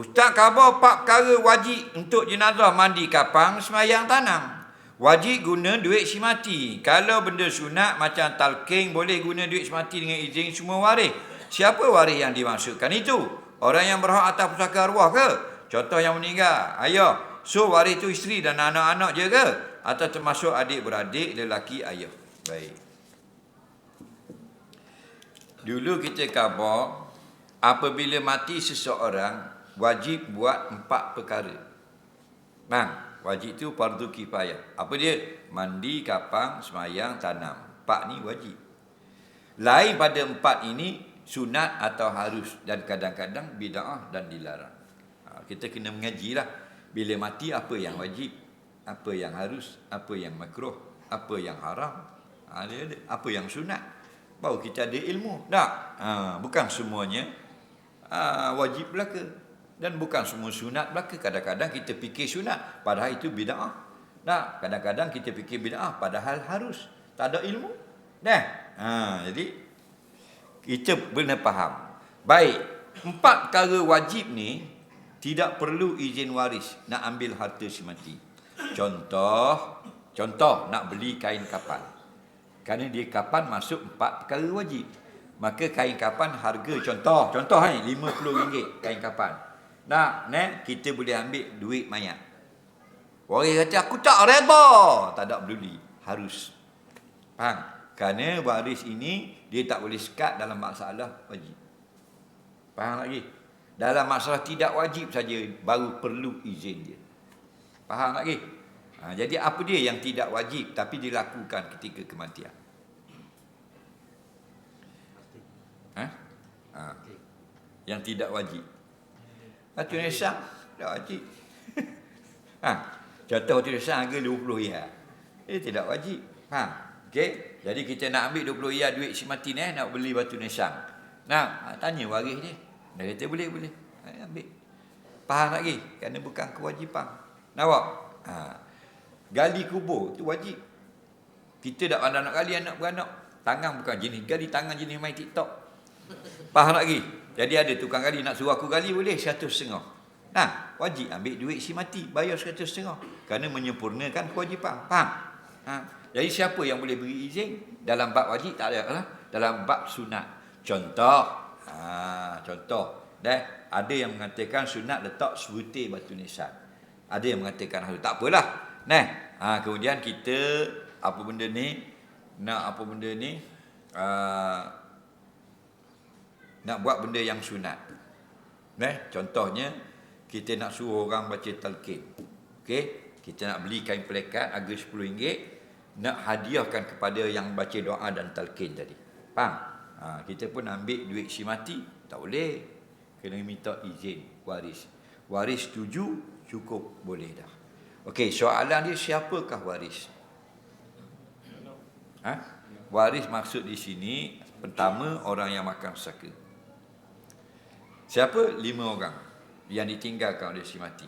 Ustaz khabar empat perkara wajib untuk jenazah mandi kapang semayang tanam. Wajib guna duit si mati. Kalau benda sunat macam talking boleh guna duit si mati dengan izin semua waris. Siapa waris yang dimaksudkan itu? Orang yang berhak atas pusaka arwah ke? Contoh yang meninggal, ayah. So waris itu isteri dan anak-anak je ke? Atau termasuk adik-beradik, lelaki, ayah. Baik. Dulu kita khabar apabila mati seseorang wajib buat empat perkara. Bang, wajib itu fardu kifayah. Apa dia? Mandi, kapang, semayang, tanam. Empat ni wajib. Lain pada empat ini sunat atau harus dan kadang-kadang bid'ah dan dilarang. Ha, kita kena mengaji lah. Bila mati apa yang wajib, apa yang harus, apa yang makruh, apa yang haram, ha, apa yang sunat. Baru kita ada ilmu. Tak? Ha, bukan semuanya wajib belaka. Dan bukan semua sunat belaka. Kadang-kadang kita fikir sunat. Padahal itu bid'ah. Tak? Kadang-kadang kita fikir bid'ah. Padahal harus. Tak ada ilmu. Dah. Ha, jadi, kita benar faham. Baik. Empat perkara wajib ni, tidak perlu izin waris nak ambil harta si mati. Contoh, contoh nak beli kain kapan. Kerana dia kapan masuk empat perkara wajib. Maka kain kapan harga contoh, contoh ni RM50 kain kapan. Nak, ne, kita boleh ambil duit mayat. Waris kata aku tak reda. Tak ada peduli. Harus. Faham? Kerana waris ini dia tak boleh sekat dalam masalah wajib. Faham lagi? Dalam masalah tidak wajib saja baru perlu izin dia. Faham lagi? Ha, jadi apa dia yang tidak wajib tapi dilakukan ketika kematian? Ha? Ha. Yang tidak wajib. Batu Nesang tak wajib. ha. Contoh Batu Nesang harga 20 ya. Ia tidak wajib. Faham? Okey. Jadi kita nak ambil 20 ya duit si mati ni nak beli batu Nesang. Nah, tanya waris dia. Dia kata boleh boleh. Ha, ambil. Faham lagi? Kerana bukan kewajipan. Nampak? Ha. Gali kubur tu wajib. Kita dah pandang nak gali anak beranak. Tangan bukan jenis gali tangan jenis main TikTok. Faham lagi? Jadi ada tukang gali nak suruh aku gali boleh satu setengah. Nah, wajib ambil duit si mati bayar satu setengah. Kerana menyempurnakan kewajipan. Faham? Ha. Jadi siapa yang boleh beri izin dalam bab wajib tak ada lah. Dalam bab sunat. Contoh, ha, contoh, dah ada yang mengatakan sunat letak sebutir batu nisan. Ada yang mengatakan harus tak apalah. Nah, ha, kemudian kita apa benda ni nak apa benda ni uh, nak buat benda yang sunat. Nah, contohnya kita nak suruh orang baca talqin. Okey, kita nak beli kain pelekat harga RM10 nak hadiahkan kepada yang baca doa dan talqin tadi. Faham? Ha, kita pun ambil duit si mati, tak boleh. Kena minta izin waris. Waris setuju, cukup boleh dah. Okey, soalan dia siapakah waris? Ha? Waris maksud di sini pertama orang yang makan saka. Siapa? Lima orang yang ditinggalkan oleh si mati.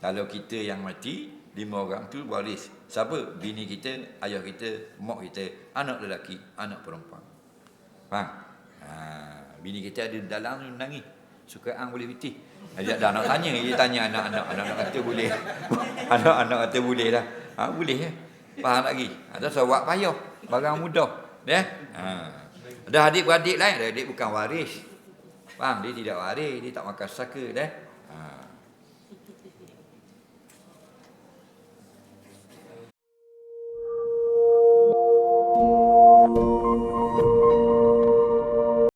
Kalau kita yang mati, lima orang tu waris. Siapa? Bini kita, ayah kita, mak kita, anak lelaki, anak perempuan. Faham? Ha, bini kita ada dalam tu nangis. Suka ang boleh pitih. Ajak dah nak tanya, dia tanya anak-anak. Anak-anak kata boleh. Anak-anak kata boleh lah. Ha, boleh ya. Faham lagi? Ada sawak payah. Barang mudah. Ya? Ha. Ada adik-beradik lain. Adik bukan waris. Faham? Dia tidak waris. Dia tak makan saka. Ya? Ha.